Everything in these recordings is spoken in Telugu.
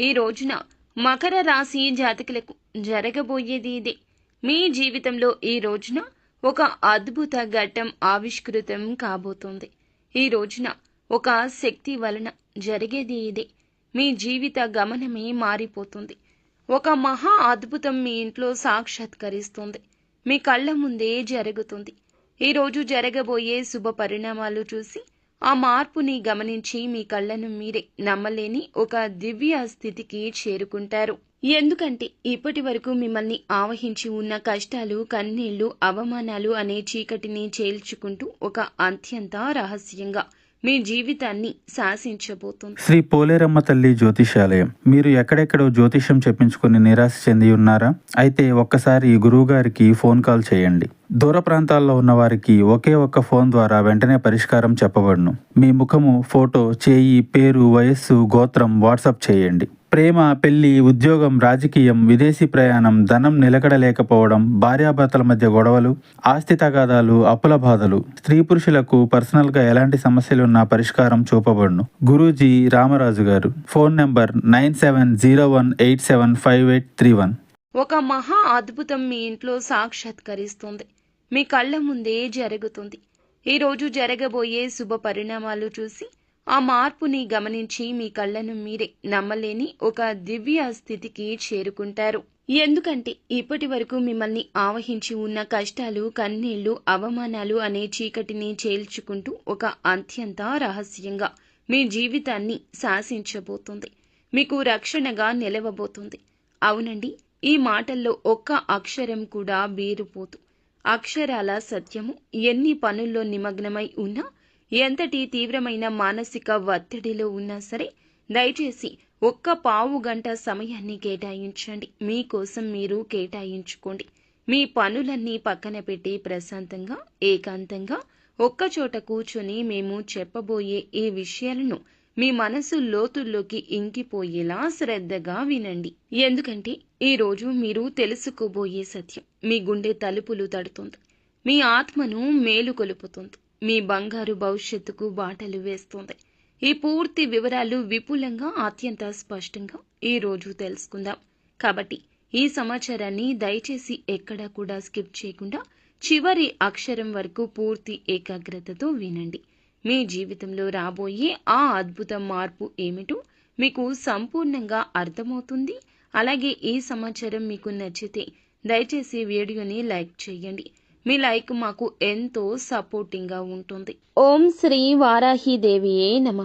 ఈ రోజున మకర రాశి జాతకులకు జరగబోయేది ఇదే. మీ జీవితంలో ఈ రోజున ఒక అద్భుత ఘట్టం ఆవిష్కృతం కాబోతోంది. ఈ రోజున ఒక శక్తి వలన జరిగేది ఇదే. మీ జీవిత గమనమే మారిపోతుంది. ఒక మహా అద్భుతం మీ ఇంట్లో సాక్షాత్కరిస్తుంది. మీ కళ్ళ ముందే జరుగుతుంది. ఈరోజు జరగబోయే శుభ పరిణామాలు చూసి ఆ మార్పుని గమనించి మీ కళ్ళను మీరే నమ్మలేని ఒక దివ్య స్థితికి చేరుకుంటారు. ఎందుకంటే ఇప్పటి వరకు మిమ్మల్ని ఆవహించి ఉన్న కష్టాలు కన్నీళ్ళు అవమానాలు అనే చీకటిని చేల్చుకుంటూ ఒక అత్యంత రహస్యంగా మీ జీవితాన్ని శాసించబోతుంది. శ్రీ పోలేరమ్మ తల్లి జ్యోతిషాలయం. మీరు ఎక్కడెక్కడో జ్యోతిషం చెప్పించుకుని నిరాశ చెంది ఉన్నారా? అయితే ఒక్కసారి గురువుగారికి ఫోన్ కాల్ చేయండి. దూర ప్రాంతాల్లో ఉన్న వారికి ఒకే ఒక్క ఫోన్ ద్వారా వెంటనే పరిష్కారం చెప్పబడును. మీ ముఖము ఫోటో చేయి పేరు వయస్సు గోత్రం వాట్సాప్ చేయండి. ప్రేమ పెళ్ళి ఉద్యోగం రాజకీయం విదేశీ ప్రయాణం ధనం నిలకడలేకపోవడం భార్యాభర్తల మధ్య గొడవలు ఆస్తి తగాదాలు అప్పుల బాధలు. స్త్రీ పురుషులకు పర్సనల్గా ఎలాంటి సమస్యలున్నా పరిష్కారం చూపబడును. గురూజీ రామరాజు గారు. Phone number nine seven zero one eight seven five eight three one. ఒక మహా అద్భుతం మీ ఇంట్లో సాక్షాత్కరిస్తుంది. మీ కళ్ళ ముందే జరుగుతుంది. ఈ రోజు జరగబోయే శుభ పరిణామాలు చూసి ఆ మార్పుని గమనించి మీ కళ్ళను మీరే నమ్మలేని ఒక దివ్య స్థితికి చేరుకుంటారు. ఎందుకంటే ఇప్పటి వరకు మిమ్మల్ని ఆవహించి ఉన్న కష్టాలు కన్నీళ్ళు అవమానాలు అనే చీకటిని చేల్చుకుంటూ ఒక అత్యంత రహస్యంగా మీ జీవితాన్ని శాసించబోతుంది. మీకు రక్షణగా నిలవబోతుంది. అవునండి ఈ మాటల్లో ఒక్క అక్షరం కూడా బీరుపోతూ అక్షరాల సత్యము ఎన్ని పనుల్లో నిమగ్నమై ఉన్నా ఎంతటి తీవ్రమైన మానసిక ఒత్తిడిలో ఉన్నా సరే దయచేసి ఒక్క పావు గంట సమయాన్ని కేటాయించండి. మీకోసం మీరు కేటాయించుకోండి. మీ పనులన్నీ పక్కన పెట్టి ప్రశాంతంగా ఏకాంతంగా ఒక్కచోట కూర్చొని మేము చెప్పబోయే ఈ విషయాలను మీ మనసు లోతుల్లోకి ఇంకిపోయేలా శ్రద్ధగా వినండి. ఎందుకంటే ఈరోజు మీరు తెలుసుకోబోయే సత్యం మీ గుండె తలుపులు తడుతుంది. మీ ఆత్మను మేలు కొలుపుతుంది. మీ బంగారు భవిష్యత్తుకు బాటలు వేస్తుంది. ఈ పూర్తి వివరాలు విపులంగా అత్యంత స్పష్టంగా ఈ రోజు తెలుసుకుందాం. కాబట్టి ఈ సమాచారాన్ని దయచేసి ఎక్కడా కూడా స్కిప్ చేయకుండా చివరి అక్షరం వరకు పూర్తి ఏకాగ్రతతో వినండి. మీ జీవితంలో రాబోయే ఆ అద్భుత మార్పు ఏమిటో మీకు సంపూర్ణంగా అర్థమవుతుంది. అలాగే ఈ సమాచారం మీకు నచ్చితే దయచేసి వీడియోని లైక్ చేయండి. మీ లైక్ మాకు ఎంతో సపోర్టింగ్గా ఉంటుంది. ఓం శ్రీ వారాహి దేవియే నమ.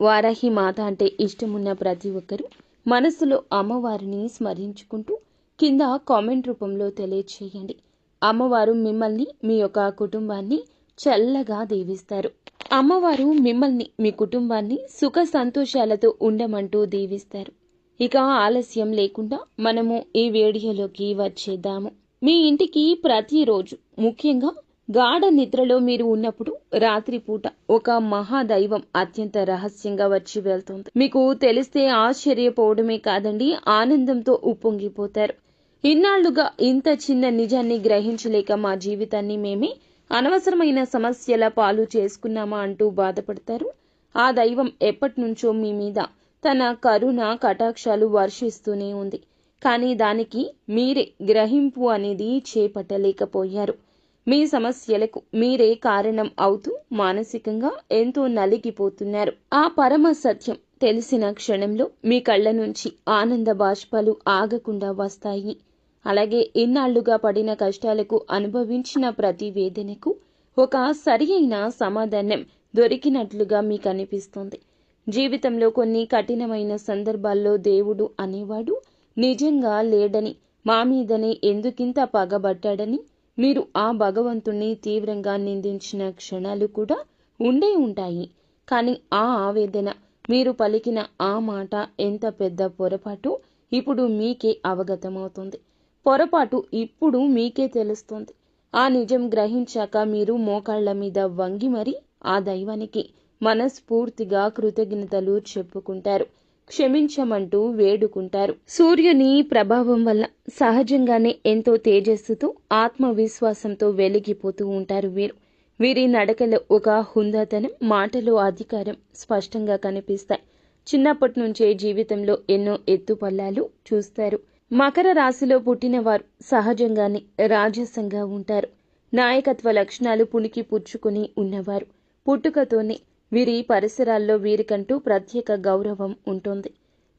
వారాహి మాత అంటే ఇష్టమున్న ప్రతి ఒక్కరూ మనసులో అమ్మవారిని స్మరించుకుంటూ కింద కామెంట్ రూపంలో తెలియచేయండి. అమ్మవారు మిమ్మల్ని మీ యొక్క కుటుంబాన్ని చల్లగా దీవిస్తారు. అమ్మవారు మిమ్మల్ని మీ కుటుంబాన్ని సుఖ సంతోషాలతో ఉండమంటూ దీవిస్తారు. ఇక ఆలస్యం లేకుండా మనము ఈ వీడియోలోకి వచ్చేద్దాము. మీ ఇంటికి ప్రతిరోజు ముఖ్యంగా గాఢ నిద్రలో మీరు ఉన్నప్పుడు రాత్రిపూట ఒక మహాదైవం అత్యంత రహస్యంగా వచ్చి వెళ్తుంది. మీకు తెలిస్తే ఆశ్చర్యపోవడమే కాదండి ఆనందంతో ఉప్పొంగిపోతారు. ఇన్నాళ్ళుగా ఇంత చిన్న నిజాన్ని గ్రహించలేక మా జీవితాన్ని మేమే అనవసరమైన సమస్యల పాలు చేసుకున్నామా అంటూ బాధపడతారు. ఆ దైవం ఎప్పటి నుంచో మీ మీద తన కరుణ కటాక్షాలు వర్షిస్తూనే ఉంది. కానీ దానికి మీరే గ్రహింపు అనేది చేపట్టలేకపోయారు. మీ సమస్యలకు మీరే కారణం అవుతూ మానసికంగా ఎంతో నలిగిపోతున్నారు. ఆ పరమ సత్యం తెలిసిన క్షణంలో మీ కళ్ళ నుంచి ఆనంద బాష్పాలు ఆగకుండా వస్తాయి. అలాగే ఇన్నాళ్ళుగా పడిన కష్టాలకు అనుభవించిన ప్రతి వేదనకు ఒక సరి అయిన సమాధానం దొరికినట్లుగా మీకు అనిపిస్తుంది. జీవితంలో కొన్ని కఠినమైన సందర్భాల్లో దేవుడు అనేవాడు నిజంగా లేడని మా మీదనే ఎందుకింత పగబట్టాడని మీరు ఆ భగవంతుణ్ణి తీవ్రంగా నిందించిన క్షణాలు కూడా ఉండే ఉంటాయి. కానీ ఆ ఆవేదన మీరు పలికిన ఆ మాట ఎంత పెద్ద పొరపాటు? ఇప్పుడు మీకే అవగతమవుతుంది. పొరపాటు ఇప్పుడు మీకే తెలుస్తుంది. ఆ నిజం గ్రహించాక మీరు మోకాళ్ళ మీద వంగి మరి ఆ దైవానికి మనస్ఫూర్తిగా కృతజ్ఞతలు చెప్పుకుంటారు. క్షమించమంటూ వేడుకుంటారు. సూర్యుని ప్రభావం వల్ల సహజంగానే ఎంతో తేజస్సుతో ఆత్మవిశ్వాసంతో వెలిగిపోతూ ఉంటారు వీరు. వీరి నడకలో ఒక హుందాతనం మాటలో అధికారం స్పష్టంగా కనిపిస్తాయి. చిన్నప్పటి నుంచే జీవితంలో ఎన్నో ఎత్తుపల్లాలు చూస్తారు. మకర రాశిలో పుట్టినవారు సహజంగానే రాజసంగా ఉంటారు. నాయకత్వ లక్షణాలు పుణికి పుచ్చుకుని ఉన్నవారు. పుట్టుకతోనే వీరి పరిసరాల్లో వీరికంటూ ప్రత్యేక గౌరవం ఉంటుంది.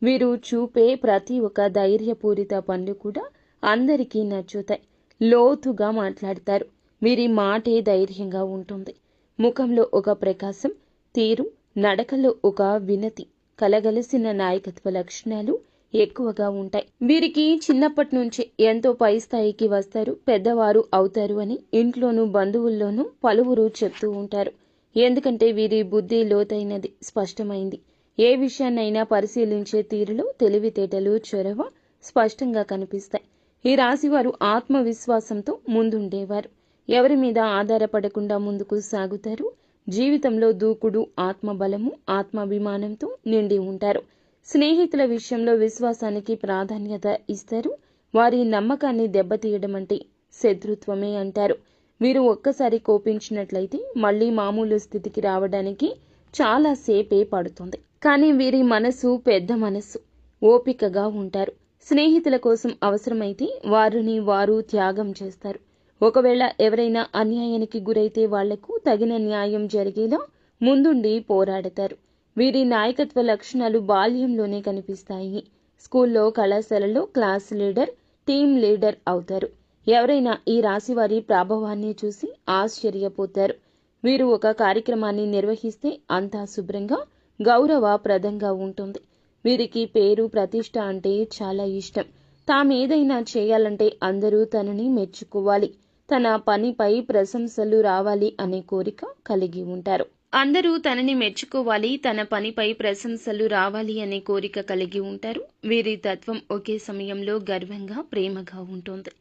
వీరు చూపే ప్రతి ఒక్క ధైర్యపూరిత పనులు కూడా అందరికీ నచ్చుతాయి. లోతుగా మాట్లాడతారు. వీరి మాటే ధైర్యంగా ఉంటుంది. ముఖంలో ఒక ప్రకాశం తీరు నడకలో ఒక వినతి కలగలిసిన నాయకత్వ లక్షణాలు ఎక్కువగా ఉంటాయి. వీరికి చిన్నప్పటి నుంచి ఎంతో పై స్థాయికి వస్తారు పెద్దవారు అవుతారు అని ఇంట్లోనూ బంధువుల్లోనూ పలువురు చెప్తూ ఉంటారు. ఎందుకంటే వీరి బుద్ధి లోతైనది స్పష్టమైంది. ఏ విషయాన్నైనా పరిశీలించే తీరులో తెలివితేటలు చొరవ స్పష్టంగా కనిపిస్తాయి. ఈ రాశివారు ఆత్మవిశ్వాసంతో ముందుండేవారు. ఎవరి మీద ఆధారపడకుండా ముందుకు సాగుతారు. జీవితంలో దూకుడు ఆత్మబలము ఆత్మాభిమానంతో నిండి ఉంటారు. స్నేహితుల విషయంలో విశ్వాసానికి ప్రాధాన్యత ఇస్తారు. వారి నమ్మకాన్ని దెబ్బతీయడం అంటే శత్రుత్వమే అంటారు. వీరు ఒక్కసారి కోపించినట్లయితే మళ్ళీ మామూలు స్థితికి రావడానికి చాలా సేపే పడుతుంది. కానీ వీరి మనసు పెద్ద మనసు. ఓపికగా ఉంటారు. స్నేహితుల కోసం అవసరమైతే వారిని వారు త్యాగం చేస్తారు. ఒకవేళ ఎవరైనా అన్యాయానికి గురైతే వాళ్ళకు తగిన న్యాయం జరిగేలా ముందుండి పోరాడతారు. వీరి నాయకత్వ లక్షణాలు బాల్యంలోనే కనిపిస్తాయి. స్కూల్లో కళాశాలలో క్లాస్ లీడర్ టీం లీడర్ అవుతారు. ఎవరైనా ఈ రాశి వారి ప్రాభవాన్ని చూసి ఆశ్చర్యపోతారు. వీరు ఒక కార్యక్రమాన్ని నిర్వహిస్తే అంతా శుభ్రంగా గౌరవప్రదంగా ఉంటుంది. వీరికి పేరు ప్రతిష్ట అంటే చాలా ఇష్టం. తామేదైనా చేయాలంటే అందరూ తనని మెచ్చుకోవాలి. తన పనిపై ప్రశంసలు రావాలి అనే కోరిక కలిగి ఉంటారు. అందరూ తనని మెచ్చుకోవాలి తన పనిపై ప్రశంసలు రావాలి అనే కోరిక కలిగి ఉంటారు. వీరి తత్వం ఒకే సమయంలో గర్వంగా ప్రేమగా ఉంటుంది.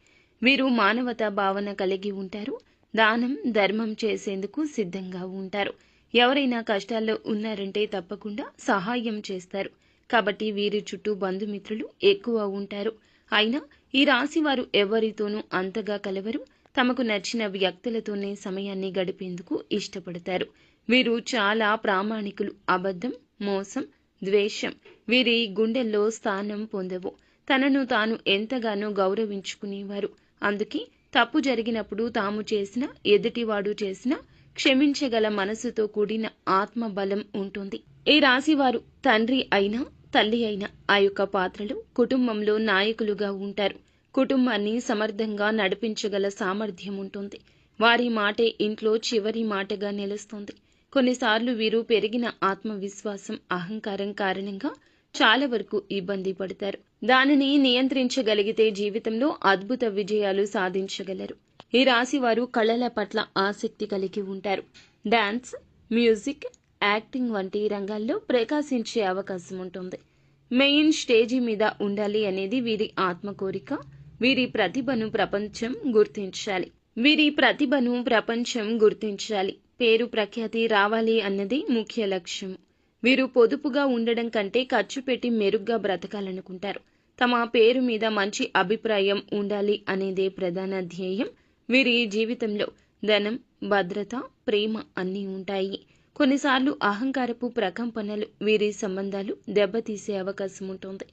వీరు మానవతా భావన కలిగి ఉంటారు దానం ధర్మం చేసేందుకు సిద్ధంగా ఉంటారు. ఎవరైనా కష్టాల్లో ఉన్నారంటే తప్పకుండా సహాయం చేస్తారు. కాబట్టి వీరి చుట్టూ బంధుమిత్రులు ఎక్కువ ఉంటారు. అయినా ఈ రాశి వారు ఎవరితోనూ అంతగా కలవరు. తమకు నచ్చిన వ్యక్తులతోనే సమయాన్ని గడిపేందుకు ఇష్టపడతారు. వీరు చాలా ప్రామాణికులు. అబద్ధం మోసం ద్వేషం వీరి గుండెల్లో స్థానం పొందవు. తనను తాను ఎంతగానో గౌరవించుకునేవారు. అందుకే తప్పు జరిగినప్పుడు తాము చేసిన ఎదుటివాడు చేసిన క్షమించగల మనసుతో కూడిన ఆత్మబలం ఉంటుంది. ఈ రాశివారు తండ్రి అయినా తల్లి అయినా ఆ యొక్క పాత్రలు కుటుంబంలో నాయకులుగా ఉంటారు. కుటుంబాన్ని సమర్థంగా నడిపించగల సామర్థ్యం ఉంటుంది. వారి మాటే ఇంట్లో చివరి మాటగా నిలుస్తుంది. కొన్నిసార్లు వీరు పెరిగిన ఆత్మవిశ్వాసం అహంకారం కారణంగా చాలా వరకు ఇబ్బంది పడతారు. దానిని నియంత్రించగలిగితే జీవితంలో అద్భుత విజయాలు సాధించగలరు. ఈ రాశి వారు కళల పట్ల ఆసక్తి కలిగి ఉంటారు. డాన్స్ మ్యూజిక్ యాక్టింగ్ వంటి రంగాల్లో ప్రకాశించే అవకాశం ఉంటుంది. మెయిన్ స్టేజీ మీద ఉండాలి అనేది వీరి ఆత్మ కోరిక వీరి ప్రతిభను ప్రపంచం గుర్తించాలి. వీరి ప్రతిభను ప్రపంచం గుర్తించాలి. పేరు ప్రఖ్యాతి రావాలి అన్నది ముఖ్య లక్ష్యం. వీరు పొదుపుగా ఉండడం కంటే ఖర్చు పెట్టి మెరుగ్గా బ్రతకాలనుకుంటారు. తమ పేరు మీద మంచి అభిప్రాయం ఉండాలి అనేదే ప్రధాన ధ్యేయం. వీరి జీవితంలో ధనం భద్రత ప్రేమ అన్నీ ఉంటాయి. కొన్నిసార్లు అహంకారపు ప్రకంపనలు వీరి సంబంధాలు దెబ్బతీసే అవకాశం ఉంటుంది.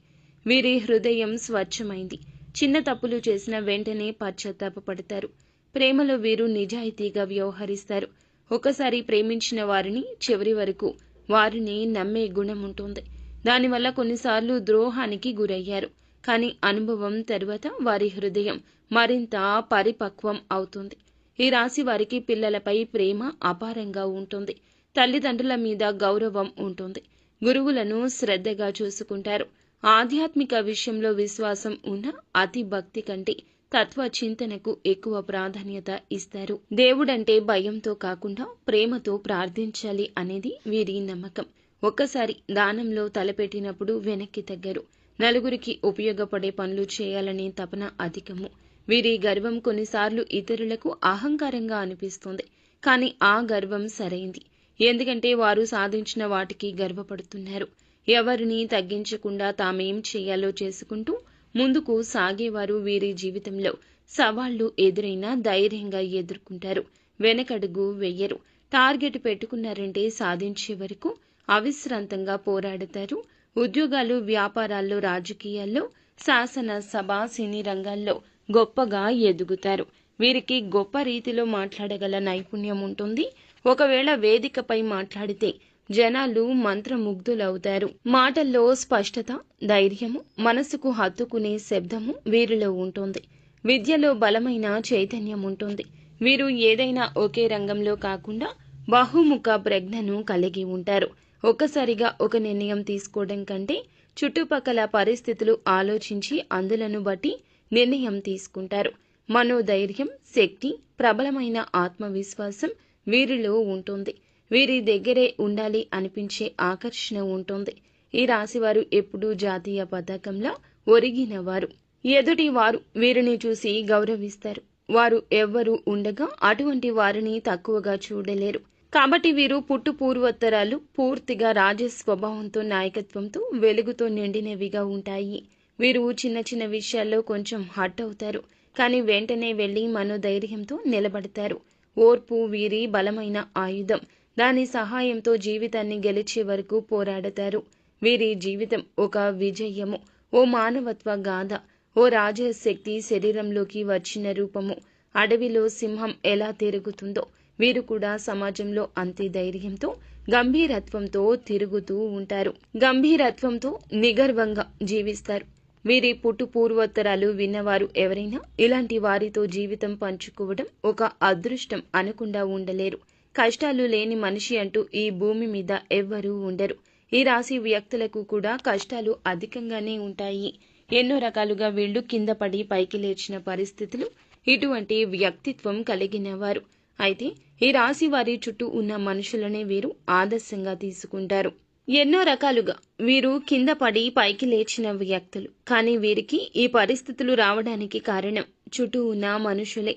వీరి హృదయం స్వచ్ఛమైంది. చిన్న తప్పులు చేసిన వెంటనే పశ్చాత్తాపడతారు ప్రేమలో వీరు నిజాయితీగా వ్యవహరిస్తారు. ఒకసారి ప్రేమించిన వారిని చివరి వరకు వారిని నమ్మే గుణం ఉంటుంది. దానివల్ల కొన్నిసార్లు ద్రోహానికి గురయ్యారు. కానీ అనుభవం తరువాత వారి హృదయం మరింత పరిపక్వం అవుతుంది. ఈ రాశి వారికి పిల్లలపై ప్రేమ అపారంగా ఉంటుంది. తల్లిదండ్రుల మీద గౌరవం ఉంటుంది. గురువులను శ్రద్ధగా చూసుకుంటారు. ఆధ్యాత్మిక విషయంలో విశ్వాసం ఉన్న అతి భక్తి కంటే తత్వ చింతనకు ఎక్కువ ప్రాధాన్యత ఇస్తారు. దేవుడంటే భయంతో కాకుండా ప్రేమతో ప్రార్థించాలి అనేది వీరి నమ్మకం. ఒక్కసారి దానంలో తలపెట్టినప్పుడు వెనక్కి తగ్గరు. నలుగురికి ఉపయోగపడే పనులు చేయాలనే తపన అధికము. వీరి గర్వం కొన్నిసార్లు ఇతరులకు అహంకారంగా అనిపిస్తుంది. కానీ ఆ గర్వం సరైంది. ఎందుకంటే వారు సాధించిన వాటికి గర్వపడుతున్నారు. ఎవరిని తగ్గించకుండా తామేం చేయాలో చేసుకుంటూ ముందుకు సాగేవారు వీరి జీవితంలో. సవాళ్ళు ఎదురైనా ధైర్యంగా ఎదుర్కొంటారు. వెనకడుగు వెయ్యరు టార్గెట్ పెట్టుకున్నారంటే సాధించే వరకు అవిశ్రాంతంగా పోరాడతారు. ఉద్యోగాలు వ్యాపారాల్లో రాజకీయాల్లో శాసన సభ సినీ రంగాల్లో గొప్పగా ఎదుగుతారు. వీరికి గొప్ప రీతిలో మాట్లాడగల నైపుణ్యం ఉంటుంది. ఒకవేళ వేదికపై మాట్లాడితే జనాలు మంత్రముగ్ధులవుతారు. మాటల్లో స్పష్టత ధైర్యము మనసుకు హత్తుకునే శబ్దము వీరిలో ఉంటుంది. విద్యలో బలమైన చైతన్యం ఉంటుంది వీరు ఏదైనా ఒకే రంగంలో కాకుండా బహుముఖ ప్రజ్ఞను కలిగి ఉంటారు. ఒక్కసారిగా ఒక నిర్ణయం తీసుకోవడం కంటే చుట్టుపక్కల పరిస్థితులు ఆలోచించి అందులను బట్టి నిర్ణయం తీసుకుంటారు. మనోధైర్యం శక్తి ప్రబలమైన ఆత్మవిశ్వాసం వీరిలో ఉంటుంది. వీరి దగ్గరే ఉండాలి అనిపించే ఆకర్షణ ఉంటుంది. ఈ రాశివారు ఎప్పుడూ జాతీయ పతాకంలా ఒరిగినవారు. ఎదుటి వారు వీరిని చూసి గౌరవిస్తారు. వారు ఎవ్వరూ ఉండగా అటువంటి వారిని తక్కువగా చూడలేరు. కాబట్టి వీరు పుట్టు పూర్వోత్తరాలు పూర్తిగా రాజ స్వభావంతో నాయకత్వంతో వెలుగుతో నిండినవిగా ఉంటాయి. వీరు చిన్న చిన్న విషయాల్లో కొంచెం హట్ అవుతారు. కానీ వెంటనే వెళ్ళి మనోధైర్యంతో నిలబడతారు. ఓర్పు వీరి బలమైన ఆయుధం. దాని సహాయంతో జీవితాన్ని గెలిచే వరకు పోరాడతారు. వీరి జీవితం ఒక విజయము ఓ మానవత్వ గాథ ఓ రాజశక్తి శరీరంలోకి వచ్చిన రూపము. అడవిలో సింహం ఎలా తిరుగుతుందో వీరు కూడా సమాజంలో అంతే ధైర్యంతో గంభీరత్వంతో తిరుగుతూ ఉంటారు. గంభీరత్వంతో నిగర్వంగా జీవిస్తారు. వీరి పుట్టు పూర్వోత్తరాలు విన్నవారు ఎవరైనా ఇలాంటి వారితో జీవితం పంచుకోవడం ఒక అదృష్టం అనకుండా ఉండలేరు. కష్టాలు లేని మనిషి అంటూ ఈ భూమి మీద ఎవ్వరూ ఉండరు. ఈ రాశి వ్యక్తులకు కూడా కష్టాలు అధికంగానే ఉంటాయి. ఎన్నో రకాలుగా వీళ్ళు కింద పడి పైకి లేచిన పరిస్థితులు ఇటువంటి వ్యక్తిత్వం కలిగిన వారు. అయితే ఈ రాశి వారి చుట్టూ ఉన్న మనుషులనే వీరు ఆదర్శంగా తీసుకుంటారు. ఎన్నో రకాలుగా వీరు కింద పడి పైకి లేచిన వ్యక్తులు. కానీ వీరికి ఈ పరిస్థితులు రావడానికి కారణం చుట్టూ ఉన్న మనుషులే.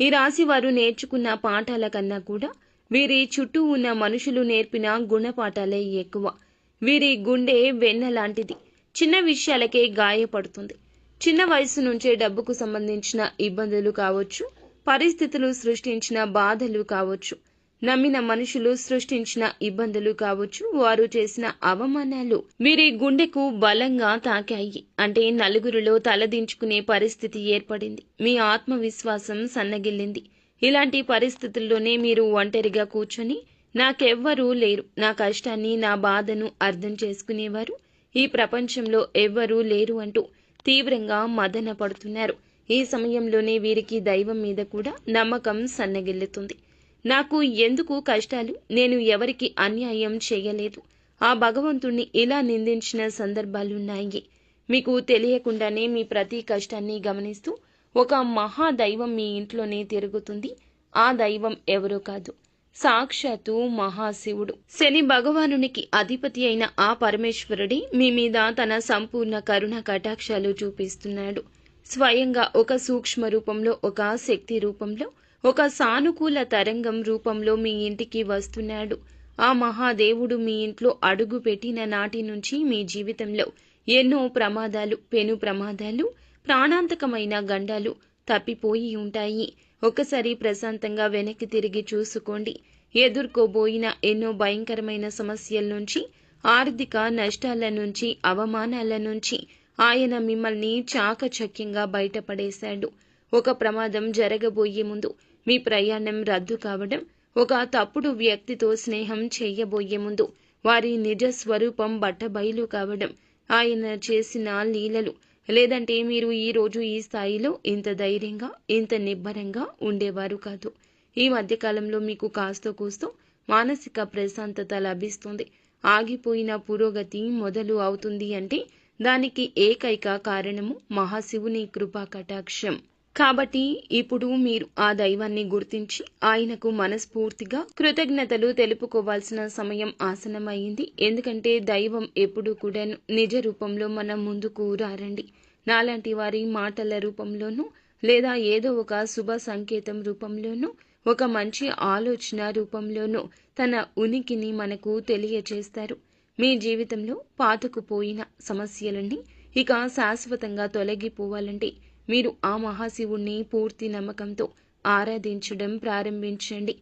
ఈ రాశి వారు నేర్చుకున్న పాఠాల కన్నా కూడా వీరి చుట్టూ ఉన్న మనుషులు నేర్పిన గుణపాఠాలే ఎక్కువ. వీరి గుండె వెన్న లాంటిది. చిన్న విషయాలకే గాయపడుతుంది. చిన్న వయసు నుంచే డబ్బుకు సంబంధించిన ఇబ్బందులు కావచ్చు పరిస్థితులు సృష్టించిన బాధలు కావచ్చు నమ్మిన మనుషులు సృష్టించిన ఇబ్బందులు కావచ్చు వారు చేసిన అవమానాలు వీరి గుండెకు బలంగా తాకాయి. అంటే నలుగురిలో తలదించుకునే పరిస్థితి ఏర్పడింది. మీ ఆత్మవిశ్వాసం సన్నగిల్లింది. ఇలాంటి పరిస్థితుల్లోనే మీరు ఒంటరిగా కూర్చొని నాకెవ్వరూ లేరు. నా కష్టాన్ని నా బాధను అర్థం చేసుకునేవారు. ఈ ప్రపంచంలో ఎవ్వరూ లేరు అంటూ తీవ్రంగా మదన పడుతున్నారు ఈ సమయంలోనే వీరికి దైవం మీద కూడా నమ్మకం సన్నగిల్లుతుంది. నాకు ఎందుకు కష్టాలు? నేను ఎవరికి అన్యాయం చేయలేదు. ఆ భగవంతుణ్ణి ఇలా నిందించిన సందర్భాలున్నాయి. మీకు తెలియకుండానే మీ ప్రతి కష్టాన్ని గమనిస్తూ ఒక మహాదైవం మీ ఇంట్లోనే తిరుగుతుంది. ఆ దైవం ఎవరో కాదు. సాక్షాత్తు మహాశివుడు. శని భగవానునికి అధిపతి అయిన ఆ పరమేశ్వరుడి మీ మీద తన సంపూర్ణ కరుణ కటాక్షాలు చూపిస్తున్నాడు. స్వయంగా ఒక సూక్ష్మ రూపంలో ఒక శక్తి రూపంలో ఒక సానుకూల తరంగం రూపంలో మీ ఇంటికి వస్తున్నాడు. ఆ మహాదేవుడు మీ ఇంట్లో అడుగు పెట్టిన నాటి నుంచి మీ జీవితంలో ఎన్నో ప్రమాదాలు పెను ప్రమాదాలు ప్రాణాంతకమైన గండాలు తప్పిపోయి ఉంటాయి. ఒకసారి ప్రశాంతంగా వెనక్కి తిరిగి చూసుకోండి. ఎదుర్కోబోయిన ఎన్నో భయంకరమైన సమస్యల నుంచి ఆర్థిక నష్టాల నుంచి అవమానాల నుంచి ఆయన మిమ్మల్ని చాకచక్యంగా బయటపడేశాడు. ఒక ప్రమాదం జరగబోయే ముందు మీ ప్రయాణం రద్దు కావడం ఒక తప్పుడు వ్యక్తితో స్నేహం చేయబోయే ముందు వారి నిజ స్వరూపం బట్టబయలు కావడం ఆయన చేసిన లీలలు లేదంటే మీరు ఈ రోజు ఈ స్థాయిలో ఇంత ధైర్యంగా ఇంత నిబ్బరంగా ఉండేవారు కాదు. ఈ మధ్యకాలంలో మీకు కాస్తో కూస్తో మానసిక ప్రశాంతత లభిస్తుంది. ఆగిపోయిన పురోగతి మొదలు అవుతుంది అంటే దానికి ఏకైక కారణము మహాశివుని కృపా కటాక్షం. కాబట్టి ఇప్పుడు మీరు ఆ దైవాన్ని గుర్తించి ఆయనకు మనస్ఫూర్తిగా కృతజ్ఞతలు తెలుపుకోవాల్సిన సమయం ఆసనమైంది ఎందుకంటే దైవం ఎప్పుడు కూడా నిజ రూపంలో మన ముందుకు రారండి. నాలాంటి వారి మాటల రూపంలోనూ లేదా ఏదో ఒక శుభ సంకేతం రూపంలోనూ ఒక మంచి ఆలోచన రూపంలోనూ తన ఉనికిని మనకు తెలియచేస్తారు. మీ జీవితంలో పాతకుపోయిన సమస్యలన్నీ ఇక శాశ్వతంగా తొలగిపోవాలంటే మీరు ఆ మహాశివుణ్ణి పూర్తి నమ్మకంతో ఆరాధించడం ప్రారంభించండి.